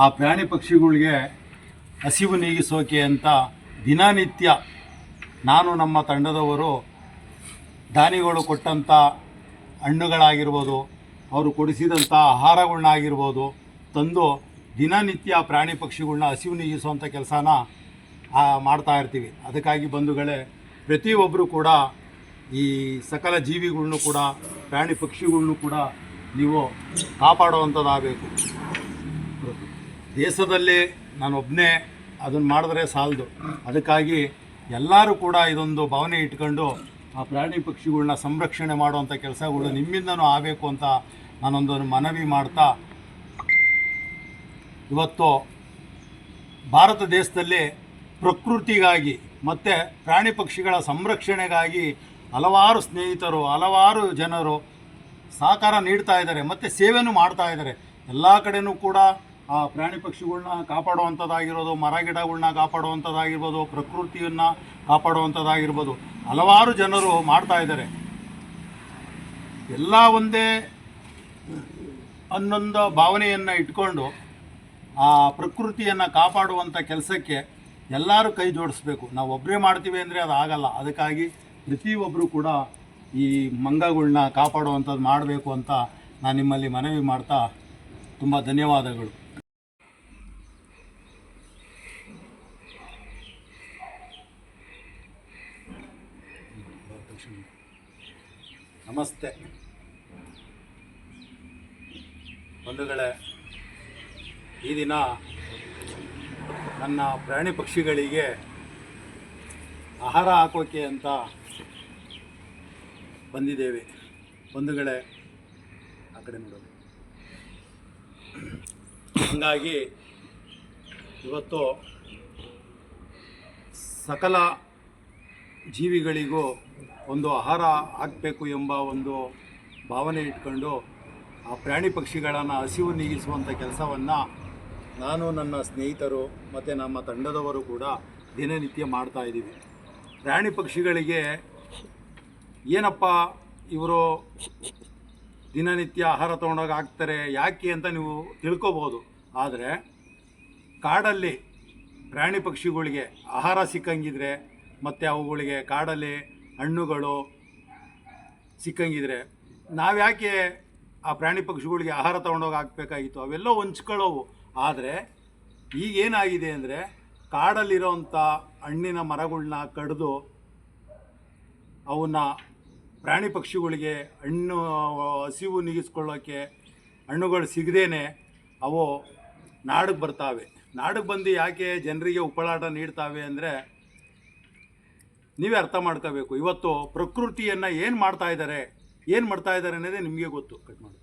ಆ ಪ್ರಾಣಿ ಪಕ್ಷಿಗಳಿಗೆ ಹಸಿವು ನೀಗಿಸೋಕೆ ಅಂತ ದಿನನಿತ್ಯ ನಾನು ನಮ್ಮ ತಂಡದವರು ದಾನಿಗಳು ಕೊಟ್ಟಂಥ ಹಣ್ಣುಗಳಾಗಿರ್ಬೋದು, ಅವರು ಕೊಡಿಸಿದಂಥ ಆಹಾರಗಳನ್ನಾಗಿರ್ಬೋದು ತಂದು ದಿನನಿತ್ಯ ಪ್ರಾಣಿ ಪಕ್ಷಿಗಳನ್ನ ಹಸಿವು ನೀಗಿಸುವಂಥ ಕೆಲಸನ ಮಾಡ್ತಾ ಇರ್ತೀವಿ. ಅದಕ್ಕಾಗಿ ಬಂಧುಗಳೇ ಪ್ರತಿಯೊಬ್ಬರು ಕೂಡ ಈ ಸಕಲ ಜೀವಿಗಳನ್ನೂ ಕೂಡ, ಪ್ರಾಣಿ ಪಕ್ಷಿಗಳನ್ನೂ ಕೂಡ ನೀವು ಕಾಪಾಡುವಂಥದ್ದಾಗಬೇಕು ದೇಶದಲ್ಲಿ ನಾನೊಬ್ಬನೇ ಅದನ್ನು ಮಾಡಿದ್ರೆ ಸಾಲದು. ಅದಕ್ಕಾಗಿ ಎಲ್ಲರೂ ಕೂಡ ಇದೊಂದು ಭಾವನೆ ಇಟ್ಕೊಂಡು ಆ ಪ್ರಾಣಿ ಪಕ್ಷಿಗಳನ್ನ ಸಂರಕ್ಷಣೆ ಮಾಡುವಂಥ ಕೆಲಸಗಳು ನಿಮ್ಮಿಂದನೂ ಆಗಬೇಕು ಅಂತ ನಾನೊಂದು ಮನವಿ ಮಾಡ್ತಾ ಇವತ್ತು ಭಾರತ ದೇಶದಲ್ಲಿ ಪ್ರಕೃತಿಗಾಗಿ ಮತ್ತು ಪ್ರಾಣಿ ಪಕ್ಷಿಗಳ ಸಂರಕ್ಷಣೆಗಾಗಿ ಹಲವಾರು ಸ್ನೇಹಿತರು, ಹಲವಾರು ಜನರು ಸಹಕಾರ ನೀಡ್ತಾ ಇದ್ದಾರೆ, ಮತ್ತು ಸೇವೆಯೂ ಮಾಡ್ತಾ ಇದ್ದಾರೆ. ಎಲ್ಲ ಕಡೆಯೂ ಕೂಡ ಆ ಪ್ರಾಣಿ ಪಕ್ಷಿಗಳನ್ನ ಕಾಪಾಡುವಂಥದ್ದಾಗಿರ್ಬೋದು, ಮರ ಗಿಡಗಳನ್ನ ಕಾಪಾಡುವಂಥದ್ದಾಗಿರ್ಬೋದು, ಪ್ರಕೃತಿಯನ್ನು ಕಾಪಾಡುವಂಥದ್ದಾಗಿರ್ಬೋದು, ಹಲವಾರು ಜನರು ಮಾಡ್ತಾ ಇದ್ದಾರೆ. ಎಲ್ಲ ಒಂದೇ ಅನ್ನೊಂದು ಭಾವನೆಯನ್ನು ಇಟ್ಕೊಂಡು ಆ ಪ್ರಕೃತಿಯನ್ನು ಕಾಪಾಡುವಂಥ ಕೆಲಸಕ್ಕೆ ಎಲ್ಲರೂ ಕೈ ಜೋಡಿಸ್ಬೇಕು. ನಾವು ಒಬ್ಬರೇ ಮಾಡ್ತೀವಿ ಅಂದರೆ ಅದು ಆಗಲ್ಲ. ಅದಕ್ಕಾಗಿ ಪ್ರತಿಯೊಬ್ಬರು ಕೂಡ ಈ ಮಂಗಗಳನ್ನ ಕಾಪಾಡುವಂಥದ್ದು ಮಾಡಬೇಕು ಅಂತ ನಾನು ನಿಮ್ಮಲ್ಲಿ ಮನವಿ ಮಾಡ್ತಾ ತುಂಬ ಧನ್ಯವಾದಗಳು. ನಮಸ್ತೆ. ಬಂಧುಗಳೇ, ಈ ದಿನ ನನ್ನ ಪ್ರಾಣಿ ಪಕ್ಷಿಗಳಿಗೆ ಆಹಾರ ಹಾಕೋಕೆ ಅಂತ ಬಂದಿದ್ದೇವೆ. ಬಂಧುಗಳೇ, ಆ ಕಡೆ ನೋಡೋದು ಹಾಗಾಗಿ ಇವತ್ತು ಸಕಲ ಜೀವಿಗಳಿಗೂ ಒಂದು ಆಹಾರ ಹಾಕಬೇಕು ಎಂಬ ಒಂದು ಭಾವನೆ ಇಟ್ಕೊಂಡು ಆ ಪ್ರಾಣಿ ಪಕ್ಷಿಗಳನ್ನು ಹಸಿವು ನೀಗಿಸುವಂಥ ಕೆಲಸವನ್ನು ನಾನು ನನ್ನ ಸ್ನೇಹಿತರು ಮತ್ತು ನಮ್ಮ ತಂಡದವರು ಕೂಡ ದಿನನಿತ್ಯ ಮಾಡ್ತಾ ಇದ್ದೀವಿ. ಪ್ರಾಣಿ ಪಕ್ಷಿಗಳಿಗೆ ಏನಪ್ಪ ಇವರು ದಿನನಿತ್ಯ ಆಹಾರ ತೊಗೊಂಡೋಗಿ ಹಾಕ್ತಾರೆ, ಯಾಕೆ ಅಂತ ನೀವು ತಿಳ್ಕೊಬೋದು. ಆದರೆ ಕಾಡಲ್ಲಿ ಪ್ರಾಣಿ ಪಕ್ಷಿಗಳಿಗೆ ಆಹಾರ ಸಿಕ್ಕಂಗಿದ್ರೆ ಮತ್ತು ಅವುಗಳಿಗೆ ಕಾಡಲ್ಲಿ ಹಣ್ಣುಗಳು ಸಿಕ್ಕಂಗಿದ್ರೆ ನಾವು ಯಾಕೆ ಆ ಪ್ರಾಣಿ ಪಕ್ಷಿಗಳಿಗೆ ಆಹಾರ ತೊಗೊಂಡೋಗಿ ಹಾಕ್ಬೇಕಾಗಿತ್ತು? ಅವೆಲ್ಲ ಹೊಂಚ್ಕೊಳ್ಳೋವು. ಆದರೆ ಈಗ ಏನಾಗಿದೆ ಅಂದರೆ ಕಾಡಲ್ಲಿರೋಂಥ ಹಣ್ಣಿನ ಮರಗಳನ್ನ ಕಡಿದು ಅವನ್ನ ಪ್ರಾಣಿ ಪಕ್ಷಿಗಳಿಗೆ ಹಣ್ಣು, ಹಸಿವು ನೀಗಿಸ್ಕೊಳ್ಳೋಕ್ಕೆ ಹಣ್ಣುಗಳು ಸಿಗದೇನೆ ಅವು ನಾಡಿಗೆ ಬರ್ತಾವೆ. ನಾಡಿಗೆ ಬಂದು ಯಾಕೆ ಜನರಿಗೆ ಉಪಳಾಟ ನೀಡ್ತಾವೆ ಅಂದರೆ ನೀವೇ ಅರ್ಥ ಮಾಡ್ಕೋಬೇಕು. ಇವತ್ತು ಪ್ರಕೃತಿಯನ್ನು ಏನು ಮಾಡ್ತಾ ಇದ್ದಾರೆ, ಏನು ಮಾಡ್ತಾ ಇದ್ದಾರೆ ಅನ್ನೋದೇ ನಿಮಗೆ ಗೊತ್ತು. ಕಟ್ ಮಾಡಿ.